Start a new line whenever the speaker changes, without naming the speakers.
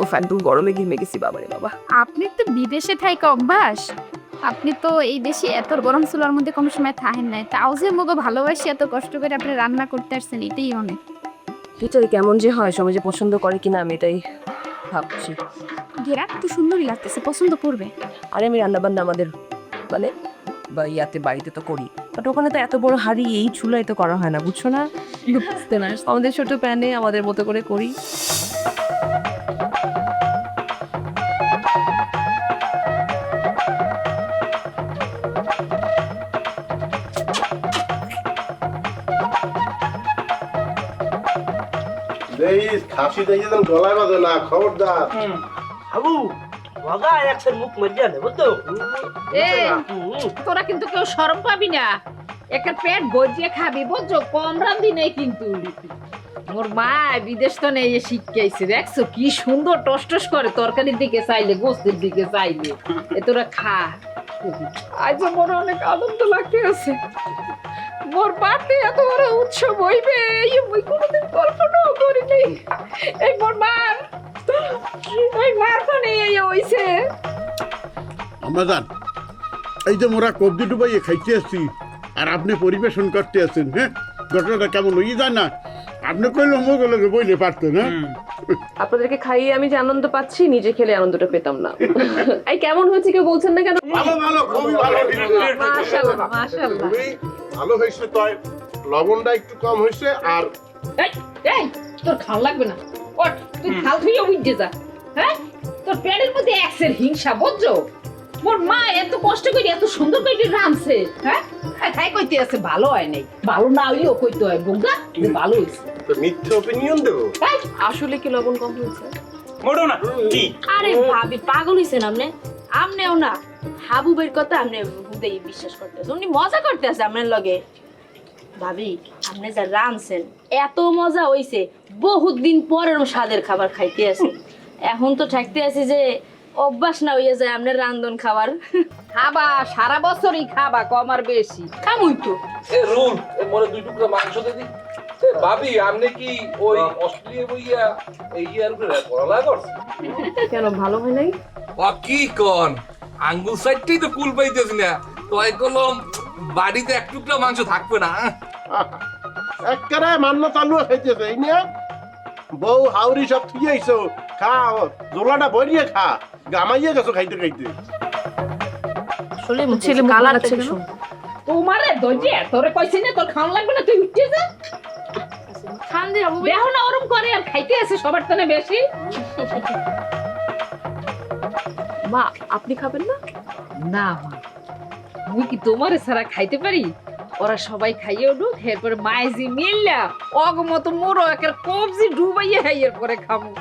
ও একদম গরমে ঘেমে গেছি বাবারে বাবা।
আপনি তো বিদেশে থাইকা অভ্যাস। আপনি তো এই দেশে এত গরম চুলার মধ্যে কম সময় থাকেন নাই। তাও যে মুগো ভালোবাসি এত কষ্ট করে আপনি রান্না করতে আসছেন এটাই অনেক।
এটাই কেমন যে হয় সমাজে পছন্দ করে কিনা আমি এটাই ভাবছি।
ঘেরা তো সুন্দরই লাগতেছে পছন্দ করবে।
আরে আমি রান্না বান্না আমাদের মানে বা ইয়াতে বাড়িতে তো করি। বাট ওখানে তো এত বড় হাড়ি এই চুলায় তো করা হয় না বুঝছ না? বুঝতে না আমাদের ছোট প্যানে আমাদের মতো করে করি।
খাসি দেখে যেন গলায় বাজে না খবরদার।
আবু মুখ মজ্জা নেব তো।
তোরা কিন্তু কেউ সরম পাবি না। একটা পেট গজিয়ে খাবি বুঝছ? কম রান্ধি নেই কিন্তু। মোর মা বিদেশ তো নেই শিখাইছে দেখছ? কি সুন্দর টস টস করে তরকারির দিকে চাইলে গোস্তের দিকে চাইলে। এ তোরা খা। আজ মোর অনেক আনন্দ লাগতে আছে। মোর পাতে এত বড় উৎসব হইবে এই মুই কোনোদিন কল্পনাও করি নাই এই মোর মা এই মার ফোনে এই হইছে।
আমাদান এই যে মোরা কবজি ডুবাইয়ে খাইতে আসছি আর আপনি পরিবেশন করতে আছেন হ্যাঁ? ঘটনাটা কেমন হয়ে যায় না আপনি কইলে বইলে পারতেন হ্যাঁ
আপনাদেরকে খাইয়ে আমি যে আনন্দ পাচ্ছি নিজে খেলে আনন্দটা পেতাম না। এই কেমন হয়েছে কেউ বলছেন না কেন?
ভালো ভালো খুবই ভালো।
মাশাআল্লাহ মাশাআল্লাহ।
ভালো হয়েছে তয় লবণটা একটু কম হয়েছে আর
এই এই তোর খাল লাগবে না। ওঠ তুই খাল ধুইয়া উঠে যা হ্যাঁ? তোর পেটের মধ্যে একসের হিংসা বুঝছ? মোর মা এত কষ্ট করে এত সুন্দর করে রাঁধছে। হ্যাঁ? আর খাই কইতে আছে ভালো হয় নাই। ভালো না হইলেও কইতে হয় বোকা যে ভালো হইছে।
তো মিথ্যে ওপিনিয়ন দেবো?
আসলে কি লবণ কম হয়েছে?
মোটো না কি?
আরে ভাবি পাগল হইছেন আপনি? আমনেও না। হাবুবের কথা আপনি হুদেই বিশ্বাস করতেছে উনি মজা করতেছে আপনার লগে। ভাবি আপনি যা রাঁধছেন এত মজা হইছে। বহুত দিন পরের স্বাদের খাবার খাইতে আছে। এখন তো থাকতে আছি যে অভ্যাস না হইয়া যায় আপনার রান্ধন খাবার।
খাবা সারা বছরই খাবা কম আর বেশি।
খামুই তো।
এ রুল মনে দুই টুকরা মাংস ভাবি আপনি কি ওই অস্ট্রেলিয়া বইয়া এই ইয়ার উপরে
কেন ভালো হয় নাই?
ও কি কন? আঙ্গুল সাইডটাই তো কুল পাইতেছি না। তো এই কলম বাড়িতে এক টুকরা মাংস থাকবে না
একেবারে মান্য চালু খাইতেছে এই নিয়ে। বউ হাউরি সব থুই আইছো। খা জোলাটা ভরিয়ে খা। গামাইয়ে গেছো খাইতে খাইতে।
আসলে
ছেলে
কালার?
তোমারে তোরে কইছি না তোর খাওয়া লাগবে না তুই উঠে যা।
খান হাবুবে
দেখো না ওরম করে আর খাইতে আছে সবার তনে বেশি।
মা আপনি খাবেন না?
না মা। মুই কি তোমারে ছাড়া খাইতে পারি? ওরা সবাই খাইয়ে উঠুক এরপরে মাইজি মিললা অগমত মোরো একের কবজি ডুবাইয়ে এরপরে খামু।